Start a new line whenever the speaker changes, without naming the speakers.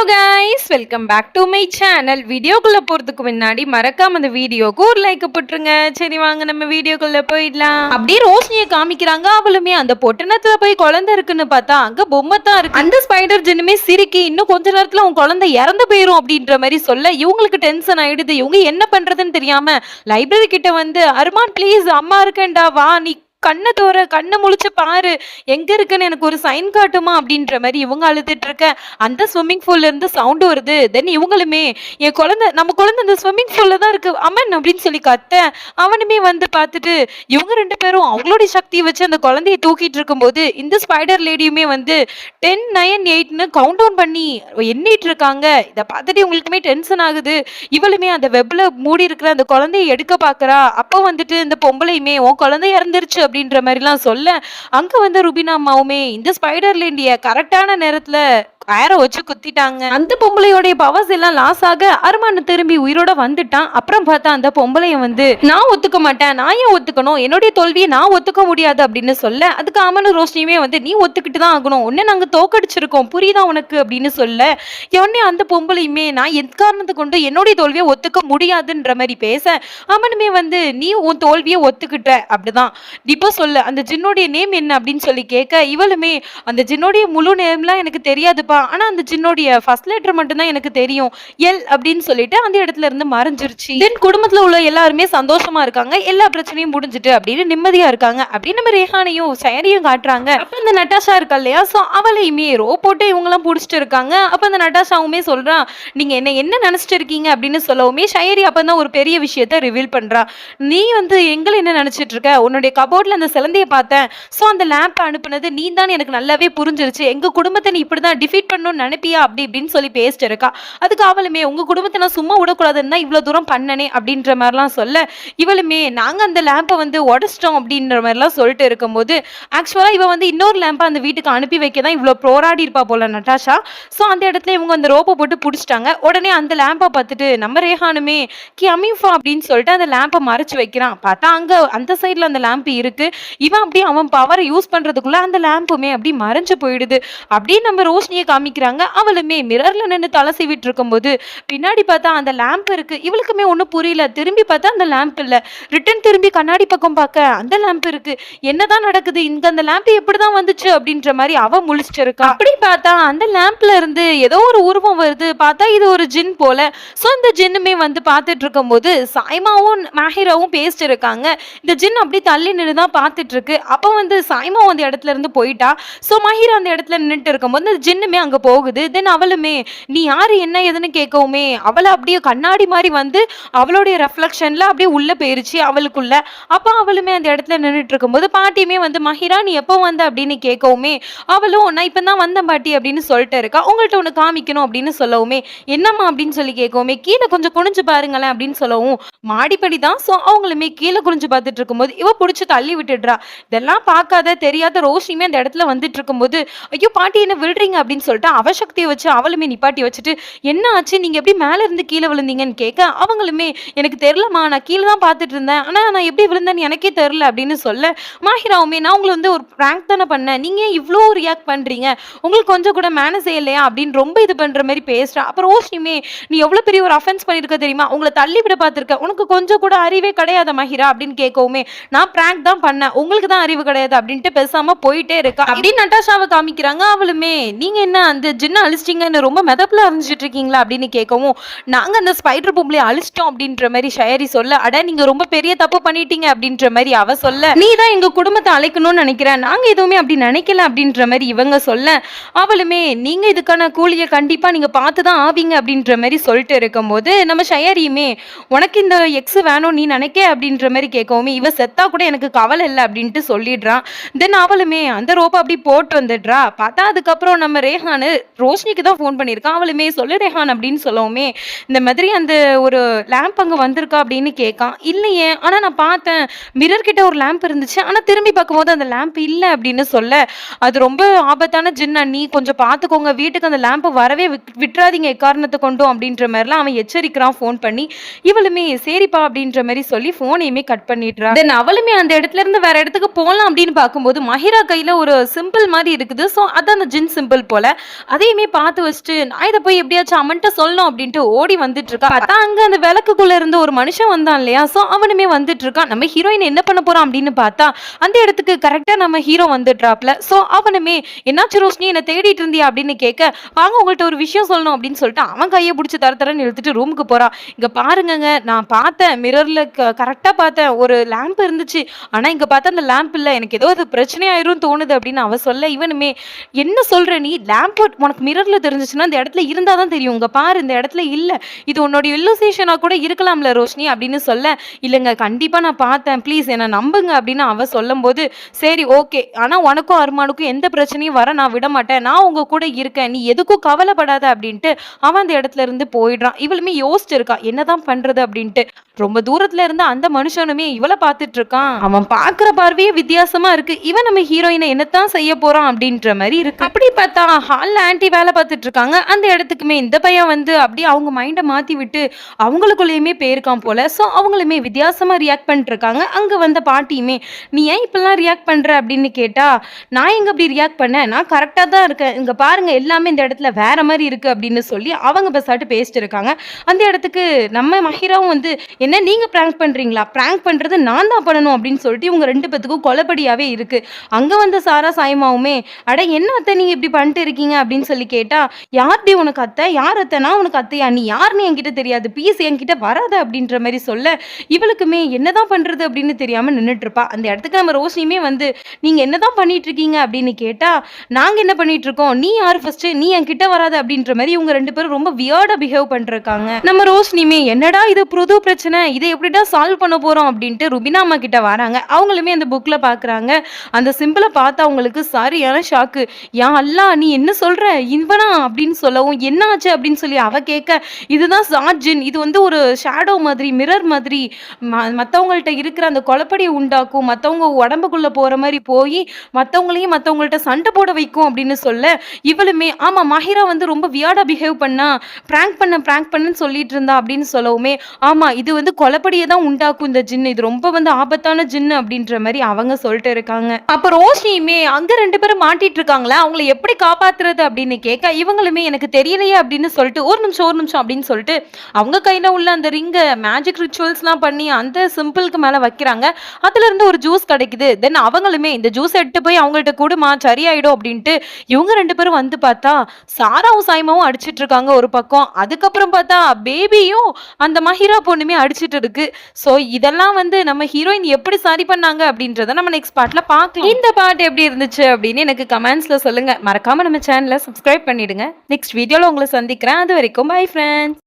Hello guys welcome back to my channel வீடியோக்குள்ளே போறதுக்கு முன்னாடி மறக்காம அந்த வீடியோக்கு ஒரு லைக் போட்டுருங்க. சரி வாங்க நம்ம வீடியோக்குள்ளே போயிடலாம். அப்படியே ரோஷினியை காமிக்கிறாங்க. அவளுமே அந்த பொட்டணத்தில் போய் குழந்தை இருக்குன்னு பார்த்தா அங்கே பொம்மை தான் இருக்கு. அந்த ஸ்பைடர் ஜின்னுமே சிரிக்கி இன்னும் கொஞ்ச நேரத்தில் உன் குழந்தை இறந்து போயிடும் அப்படின்ற மாதிரி சொல்ல இவங்களுக்கு டென்ஷன் ஆயிடுது. இவங்க என்ன பண்ணுறதுன்னு தெரியாமல் லைப்ரரி கிட்ட வந்து அருமான் ப்ளீஸ் அம்மா இருக்கேன்டா வா நீ கண்ணை தோற கண்ணை முழிச்சு பாரு. எங்க இருக்குன்னு எனக்கு ஒரு சைன் காட்டுமா அப்படின்ற மாதிரி இவங்க அழுதுட்டு இருக்க. அந்த ஸ்விம்மிங் பூல்ல இருந்து சவுண்ட் வருது. தென் இவங்களுமே என் குழந்தை நம்ம குழந்தை அந்த ஸ்விம்மிங் பூல்ல தான் இருக்கு. அமன் அப்படின்னு சொல்லி கத்த. அவனுமே வந்து பார்த்துட்டு இவங்க ரெண்டு பேரும் அவங்களுடைய சக்தியை வச்சு அந்த குழந்தைய தூக்கிட்டு இருக்கும்போது இந்த ஸ்பைடர் லேடியுமே வந்து டென் நைன் எயிட்னு கவுண்ட் டவுன் பண்ணி எண்ணிட்டு இருக்காங்க. இதை பார்த்துட்டு இவங்களுக்குமே டென்ஷன் ஆகுது. இவளுமே அந்த வெப்ல மூடி இருக்கிற அந்த குழந்தைய எடுக்க பாக்குறா அப்போ வந்துட்டு இந்த பொம்பளையுமே உன் குழந்தை இறந்துருச்சு அப்படின்ற மாதிரிலாம் சொல்ல அங்க வந்து ருபினா அம்மாவுமே இந்த ஸ்பைடர் லேண்டியை கரெக்டான நேரத்தில் ஆரோ வச்சு குத்திட்டாங்க. அந்த பொம்பளையோடைய பவர்ஸ் எல்லாம் லாஸ் ஆக அருமான் திரும்பி உயிரோட வந்துட்டான். அப்புறம் பார்த்தா அந்த பொம்பளைய வந்து நான் ஒத்துக்க மாட்டேன் நான் ஏன் ஒத்துக்கணும்? என்னுடைய தோல்வியை நான் ஒத்துக்க முடியாது அப்படின்னு சொல்ல அதுக்கு அமனு ரோஷினியுமே வந்து நீ ஒத்துக்கிட்டு தான் ஆகணும். உன்னை நாங்க தோக்கடிச்சிருக்கோம். புரியுதா உனக்கு? அப்படின்னு சொல்ல உடனே அந்த பொம்பளையுமே நான் எக்காரணத்தை கொண்டு என்னுடைய தோல்வியை ஒத்துக்க முடியாதுன்ற மாதிரி பேச அவனுமே வந்து நீ உன் தோல்வியை ஒத்துக்கிட்ட. அப்படிதான். இப்போ சொல்ல அந்த ஜின்னுடைய நேம் என்ன அப்படின்னு சொல்லி கேட்க இவளுமே அந்த ஜின்னுடைய முழு நேம்லாம் எனக்கு தெரியாதுப்பா. ஆனா அந்த ஜின்னோடைய ஃபர்ஸ்ட் லெட்டர் மட்டும்தான் எனக்கு தெரியும். எல் அப்படின்னு சொல்லிட்டு அந்த இடத்துல இருந்து மறைஞ்சிருச்சு. தென் குடும்பத்துல உள்ள எல்லாருமே சந்தோஷமா இருக்காங்க. எல்லா பிரச்சனையும் முடிஞ்சிட்டு அப்படின்னு நிம்மதியா இருக்காங்க. அப்படின்னு நம்ம ரேஹானையும் சயனையும் காட்டுறாங்க. அப்ப இந்த நட்டாஷா இருக்கா இல்லையா? ஸோ அவளையுமே ரோ போட்டு இவங்கெல்லாம் பிடிச்சிட்டு இருக்காங்க. அப்ப அந்த நட்டாஷாவுமே சொல்றான் நீங்க என்ன என்ன நினைச்சிட்டு இருக்கீங்க? அப்படின்னு சொல்லவுமே ஷயரி அப்பதான் ஒரு பெரிய விஷயத்த ரிவீல் பண்றா. நீ வந்து எங்களை என்ன நினைச்சிட்டு இருக்க? உன்னுடைய கபோர்ட்ல அந்த சிலந்தைய பார்த்தேன். ஸோ அந்த லேம்ப் அனுப்புனது நீ தான் எனக்கு நல்லாவே புரிஞ்சிருச்சு. எங்க குடும்பத்தை நீ இப்படிதான் டிஃபீட் பண்ணணும்னு நினைப்பியா? அப்படி இப்படின்னு சொல்லி பேசிட்டு இருக்கா. அதுக்கு அவளுமே உங்க குடும்பத்தை நான் சும்மா விடக்கூடாதுன்னு தான் இவ்வளவு தூரம் பண்ணனே அப்படின்ற மாதிரிலாம் சொல்ல இவளுமே நாங்க அந்த லேம்பை வந்து உடச்சிட்டோம் அப்படின்ற மாதிரிலாம் சொல்லிட்டு இருக்கும்போது ஆக்சுவலா இவ வந்து இன்னொரு லேம்பை அந்த வீட்டுக்கு அனுப்பி வைக்க தான் இவ்வளோ போராடி இருப்பா போல நட்டாஷா. ஸோ அந்த இடத்துல இவங்க அந்த ரோப்பை போட்டு பிடிச்சிட்டாங்க. உடனே அந்த லேம்பை பார்த்துட்டு நம்ம ரேஹானுமே கி அமீஃபா அப்படின்னு சொல்லிட்டு அந்த லேம்பை மறைச்சு வைக்கிறான். பார்த்தா அங்க அந்த சைட்ல அந்த லேம்ப் இருக்கு. இவன் அப்படியே அவன் பவரை யூஸ் பண்றதுக்குள்ள அந்த லேம்புமே அப்படி மறைஞ்சு போயிடுது. அப்படியே நம்ம ரோஷினியை காமிக்கிறாங்க. அவளுமே மிரரில் நின்று தலை சீவிட்டு இருக்கும்போது பின்னாடி பார்த்தா அந்த லேம்ப் இருக்குது இவளுக்குமே ஒன்றும் புரியல. திரும்பி பார்த்தா அந்த லேம்ப் இல்லை. ரிட்டன் திரும்பி கண்ணாடி பக்கம் பார்க்க அந்த லேம்ப் இருக்குது என்னதான் நடக்குது? இந்த அந்த லேம்ப் எப்படி தான் வந்துச்சு? அப்படின்ற மாதிரி அவள் முழிச்சிட்டு இருக்கா அப்படி பார்த்தா அந்த லேம்ப்ல இருந்து ஏதோ ஒரு உருவம் வருது. பார்த்தா இது ஒரு ஜின் போல. ஸோ அந்த ஜின்னுமே வந்து பார்த்துட்டு இருக்கும்போது சாய்மாவும் மாஹிராவும் பேசிட்டு இருக்காங்க இந்த ஜின் அப்படி தள்ளி நின்று தான் பார்த்துட்டு இருக்கு. அப்போ வந்து சாய்மா அந்த இடத்துல இருந்து போயிட்டா. ஸோ மஹிரா அந்த இடத்துல நின்றுட்டு இருக்கும்போது அந்த ஜின்னுமே அங்க போகுது. தென் அவளுமே நீ யாரு? என்ன? ஏதுன்னு கேட்கவுமே அவளை அப்படியே கண்ணாடி மாதிரி வந்து அவளுடைய ரெஃப்ளெக்ஷனில் அப்படியே உள்ள போயிருச்சு அவளுக்குள்ள. அப்போ அவளுமே அந்த இடத்துல நின்றுட்டு இருக்கும்போது பாட்டியுமே வந்து மஹிரா நீ எப்போ வந்த? அப்படின்னு கேட்கவுமே அவளும் நான் இப்போ தான் வந்தேன் பாட்டி அப்படின்னு சொல்லிட்டு இருக்கா. உங்கள்கிட்ட ஒன்று காமிக்கணும் அப்படின்னு சொல்லவுமே என்னம்மா? அப்படின்னு சொல்லி கேட்கவுமே கீழே கொஞ்சம் குனிஞ்சு பாருங்களேன் அப்படின்னு சொல்லவும் மாடிப்படி தான். ஸோ அவங்களுமே கீழே குனிஞ்சு பார்த்துட்டு இருக்கும்போது இவ பிடிச்சி தள்ளி விட்டுடுறா. இதெல்லாம் பார்க்காத தெரியாத ரோஷினியுமே அந்த இடத்துல வந்துட்டு இருக்கும்போது ஐயோ பாட்டி என்ன விடுறீங்க? அப்படின்னு சொல்லிட்டு அவசக்தியை வச்சு அவளுமே நிப்பாட்டி வச்சுட்டு என்ன ஆச்சு? நீங்க எப்படி மேல இருந்து கீழே விழுந்தீங்கன்னு கேட்க அவங்களுமே எனக்கு தெரியலம்மா நான் கீழே தான் பார்த்துட்டு இருந்தேன். ஆனா நான் எப்படி விழுந்தேன்னு எனக்கே தெரியல அப்படின்னு சொல்ல மாஹிராவுமே நான் உங்களை வந்து ஒரு ப்ராங்க் தானே பண்ணேன். நீங்க ஏன் இவ்வளோ ரியாக்ட் பண்றீங்க? உங்களுக்கு கொஞ்சம் கூட மேனேஜ் இல்லையா? அப்படின்னு ரொம்ப இது பண்ற மாதிரி பேசுறா. அப்புறம் ஓஷிமே நீ எவ்வளவு பெரிய ஒரு அஃபென்ஸ் பண்ணிருக்க தெரியுமா? உங்களை தள்ளி விட பார்த்துருக்க. உனக்கு கொஞ்சம் கூட அறிவே கிடையாது மஹிரா அப்படின்னு கேட்கவுமே நான் ப்ராங்க் தான் பண்ணேன். உங்களுக்கு தான் அறிவு கிடையாது அப்படின்ட்டு பேசாம போயிட்டே இருக்கா. அப்படின்னு நட்டாஷாவை காமிக்கிறாங்க அவளுமே நீங்க என்ன அந்த ஜின்ன அழிச்சிட்டீங்கன்னு ரொம்ப மெதப்பில் அழிஞ்சிட்டு இருக்கீங்களா? அப்படின்னு கேட்கவும் நாங்கள் அந்த ஸ்பைடர் பொம்பளை அழிச்சிட்டோம் அப்படின்ற மாதிரி ஷயரி சொல்ல அட நீங்கள் ரொம்ப பெரிய தப்பு பண்ணிட்டீங்க அப்படின்ற மாதிரி அவ சொல்ல நீ தான் எங்கள் குடும்பத்தை அழைக்கணும்னு நினைக்கிறேன் நாங்கள் எதுவுமே அப்படி நினைக்கல அப்படின்ற மாதிரி இவங்க சொல்ல அவளுமே நீங்கள் இதுக்கான கூலியை கண்டிப்பாக நீங்கள் பார்த்து தான் ஆவீங்க அப்படின்ற மாதிரி சொல்லிட்டு இருக்கும்போது நம்ம ஷயரியுமே உனக்கு இந்த எக்ஸ் வேணும் நீ நினைக்க அப்படின்ற மாதிரி கேட்கவுமே இவ செத்தா கூட எனக்கு கவலை இல்லை அப்படின்ட்டு சொல்லிடுறான் தென் அவளுமே அந்த ரோப்பை அப்படி போட்டு வந்துடுறா. பார்த்தா அதுக்கப்புறம் நம்ம நான் ரோஷினிக்கு தான் ஃபோன் பண்ணியிருக்கான். அவளுமே சொல்லு ரேஹான் அப்படின்னு சொல்லவுமே இந்த மாதிரி அந்த ஒரு லேம்ப் அங்கே வந்திருக்கா அப்படின்னு கேட்கான். இல்லையே ஆனால் நான் பார்த்தேன் மிரர் கிட்ட ஒரு லேம்ப் இருந்துச்சு. ஆனால் திரும்பி பார்க்கும்போது அந்த லேம்ப் இல்லை அப்படின்னு சொல்ல அது ரொம்ப ஆபத்தான ஜின்னா நீ கொஞ்சம் பார்த்துக்கோங்க வீட்டுக்கு அந்த லேம்பை வரவே விட்- விட்டுறாதீங்க எக்காரணத்தை கொண்டும் அப்படின்ற மாதிரிலாம் அவன் எச்சரிக்கிறான் ஃபோன் பண்ணி. இவளுமே சரிப்பா அப்படின்ற மாதிரி சொல்லி ஃபோனையுமே கட் பண்ணிடுறா. தென் அவளுமே அந்த இடத்துல இருந்து வேற இடத்துக்கு போகலாம் அப்படின்னு பார்க்கும்போது மஹிரா கையில ஒரு சிம்பிள் மாதிரி இருக்குது. ஸோ அது அந்த ஜின் சிம்பிள் போல. அதையுமே பார்த்து வச்சுட்டு நான் இதை போய் எப்படியாச்சும் அவன்கிட்ட சொல்லணும் அப்படின்ட்டு ஓடி வந்துட்டு இருக்கா பார்த்தா அங்க அந்த விளக்குக்குள்ள இருந்து ஒரு மனுஷன் வந்தான் இல்லையா? சோ அவனுமே வந்துட்டு இருக்கான் நம்ம ஹீரோயின் என்ன பண்ண போறான் அப்படின்னு பார்த்தா அந்த இடத்துக்கு கரெக்டாக நம்ம ஹீரோ வந்துடுறாப்ல சோ அவனுமே என்னாச்சு ரோஷினி? என்ன தேடிட்டு இருந்தியா? அப்படின்னு கேட்க வாங்க உங்கள்ட்ட ஒரு விஷயம் சொல்லணும் அப்படின்னு சொல்லிட்டு அவன் கையை பிடிச்சி தர தரன்னு இழுத்துட்டு ரூமுக்கு போறான் இங்கே பாருங்கங்க நான் பார்த்தேன் மிரர்ல கரெக்டாக பார்த்தேன். ஒரு லேம்ப் இருந்துச்சு. ஆனா இங்க பார்த்தா அந்த லேம்ப் இல்லை. எனக்கு ஏதோ அது பிரச்சனையாயிரும் தோணுது அப்படின்னு அவ சொல்ல இவனுமே என்ன சொல்ற நீ? லேம்ப் உனக்கு மிரரில் தெரிஞ்சிச்சுன்னா அந்த இடத்துல இருந்தால் தான் தெரியும். உங்கள் பாரு இந்த இடத்துல இல்லை. இது உன்னோட இல்லுசேஷனா கூட இருக்கலாம்ல ரோஷினி அப்படின்னு சொல்ல. இல்லைங்க கண்டிப்பாக நான் பார்த்தேன். ப்ளீஸ் என்னை நம்புங்க அப்படின்னு அவள் சொல்லும்போது சரி ஓகே ஆனால் உனக்கும் அருமானுக்கும் எந்த பிரச்சனையும் வர நான் விட மாட்டேன். நான் உங்க கூட இருக்கேன். நீ எதுக்கும் கவலைப்படாத அப்படின்ட்டு அவன் அந்த இடத்துல இருந்து போயிடுறான். இவளுமே யோசிச்சு இருக்கா என்னதான் பண்றது அப்படின்ட்டு. ரொம்ப தூரத்துல இருந்து அந்த மனுஷனுமே இவளை பார்த்துட்டு இருக்கான் அவன் பாக்குற பார்வையே வித்தியாசமா இருக்கு. இவன் நம்ம ஹீரோயினை என்னத்தான் செய்ய போறான் அப்படின்ற மாதிரி இருக்கு. அப்படி பார்த்தா ஹால்ல ஆன்ட்டி வேலை பார்த்துட்டு இருக்காங்க. அந்த இடத்துக்குமே இந்த பையன் வந்து அப்படியே அவங்க மைண்டை மாற்றி விட்டு அவங்களுக்குள்ளேயுமே போயிருக்கான் போல. ஸோ அவங்களுமே வித்தியாசமாக ரியாக்ட் பண்ணிட்டுருக்காங்க அங்கே வந்த பாட்டியுமே நீ ஏன் இப்பெல்லாம் ரியாக்ட் பண்ணுற அப்படின்னு கேட்டால் நான் எங்கே அப்படி ரியாக்ட் பண்ணேன்? நான் கரெக்டாக தான் இருக்கேன். இங்கே பாருங்கள் எல்லாமே இந்த இடத்துல வேறு மாதிரி இருக்குது அப்படின்னு சொல்லி அவங்க பெசாட்டு பேசிட்டு இருக்காங்க. அந்த இடத்துக்கு நம்ம மஹிராவும் வந்து என்ன நீங்கள் ப்ராங்க் பண்ணுறீங்களா ப்ராங்க் பண்ணுறது நான் தான் பண்ணணும். அப்படின்னு சொல்லிட்டு இவங்க ரெண்டு பேத்துக்கும் கொலப்படியாகவே இருக்குது அங்கே வந்த சாரா சாயமாவுமே அட என்ன அத்தை நீங்கள் இப்படி பண்ணிட்டு இருக்கீங்க? அப்படின்னு சொல்லி கேட்டா யார்டி உனக்கு அத்தை? யார் அத்தைனா உனக்கு அத்தையா? நீ யாருன்னு என்கிட்ட தெரியாது. பீஸ் என்கிட்ட வராத அப்படின்ற மாதிரி சொல்ல இவளுக்குமே என்னதான் பண்றது அப்படின்னு தெரியாம நின்றுட்டு இருப்பா. அந்த இடத்துக்கு நம்ம ரோஷினியுமே வந்து நீங்க என்னதான் பண்ணிட்டு இருக்கீங்க? அப்படின்னு கேட்டா நாங்க என்ன பண்ணிட்டு இருக்கோம்? நீ யார் ஃபர்ஸ்ட் நீ என்கிட்ட வராத அப்படின்ற மாதிரி இவங்க ரெண்டு பேரும் ரொம்ப வியர்டா பிஹேவ் பண்ணிருக்காங்க நம்ம ரோஷினியுமே என்னடா இது? புது பிரச்சனை. இதை எப்படிடா சால்வ் பண்ண போறோம்? அப்படின்ட்டு ருபினா அம்மா கிட்ட வராங்க. அவங்களுமே அந்த புக்ல பாக்குறாங்க. அந்த சிம்பிளை பார்த்து அவங்களுக்கு சரியான ஷாக்கு யா அல்லா நீ என்ன சொல்ற? இவனா அப்படின்னு சொல்லவும் என்ன ஆச்சு அப்படின்னு சொல்லி அவ கேட்க இதுதான் சார்ஜின். இது வந்து ஒரு ஷேடோ மாதிரி மிரர் மாதிரி. ம- இருக்கிற அந்த குழப்படியை உண்டாக்கும். மற்றவங்க உடம்புக்குள்ள போற மாதிரி போய் மற்றவங்களையும் மற்றவங்கள்ட்ட சண்டை போட வைக்கும் அப்படின்னு சொல்ல இவளுமே ஆமா மஹிரா வந்து ரொம்ப வியாடா பிஹேவ் பண்ணா. பிராங்க் பண்ண பிராங்க் பண்ணுன்னு சொல்லிட்டு இருந்தா அப்படின்னு சொல்லவுமே ஆமா இது வந்து கொலப்படியை தான் உண்டாக்கும் இந்த ஜின்னு. இது ரொம்ப வந்து ஆபத்தான ஜின்னு அப்படின்ற மாதிரி அவங்க சொல்லிட்டு இருக்காங்க. அப்ப ரோஷினியுமே அங்க ரெண்டு பேரும் மாட்டிட்டு இருக்காங்களா? அவங்கள எப்படி நடத்துறது அப்படின்னு கேட்க இவங்களுமே எனக்கு தெரியலையே அப்படின்னு சொல்லிட்டு ஒரு நிமிஷம் ஒரு நிமிஷம் அப்படின்னு சொல்லிட்டு அவங்க கையில உள்ள அந்த ரிங்கை மேஜிக் ரிச்சுவல்ஸ்லாம் பண்ணி அந்த சிம்பிளுக்கு மேல வைக்கிறாங்க. அதுல இருந்து ஒரு ஜூஸ் கிடைக்குது. தென் அவங்களுமே இந்த ஜூஸ் எடுத்து போய் அவங்கள்ட்ட கூடுமா சரியாயிடும் அப்படின்ட்டு இவங்க ரெண்டு பேரும் வந்து பார்த்தா சாராவும் சாய்மாவும் அடிச்சிட்டு இருக்காங்க ஒரு பக்கம். அதுக்கப்புறம் பார்த்தா பேபியும் அந்த மஹிரா பொண்ணுமே அடிச்சிட்டு இருக்கு. ஸோ இதெல்லாம் வந்து நம்ம ஹீரோயின் எப்படி சரி பண்ணாங்க அப்படின்றத நம்ம நெக்ஸ்ட் பார்ட்ல பார்க்கலாம். இந்த பாட்டு எப்படி இருந்துச்சு அப்படின்னு எனக்கு கமெண்ட்ஸ்ல சொல்லுங்க. மறக்காம நம்ம சேனலை சப்ஸ்கிரைப் பண்ணிடுங்க. நெக்ஸ்ட் வீடியோவில் உங்களை சந்திக்கிறேன். அது வரைக்கும் பை ஃப்ரெண்ட்ஸ்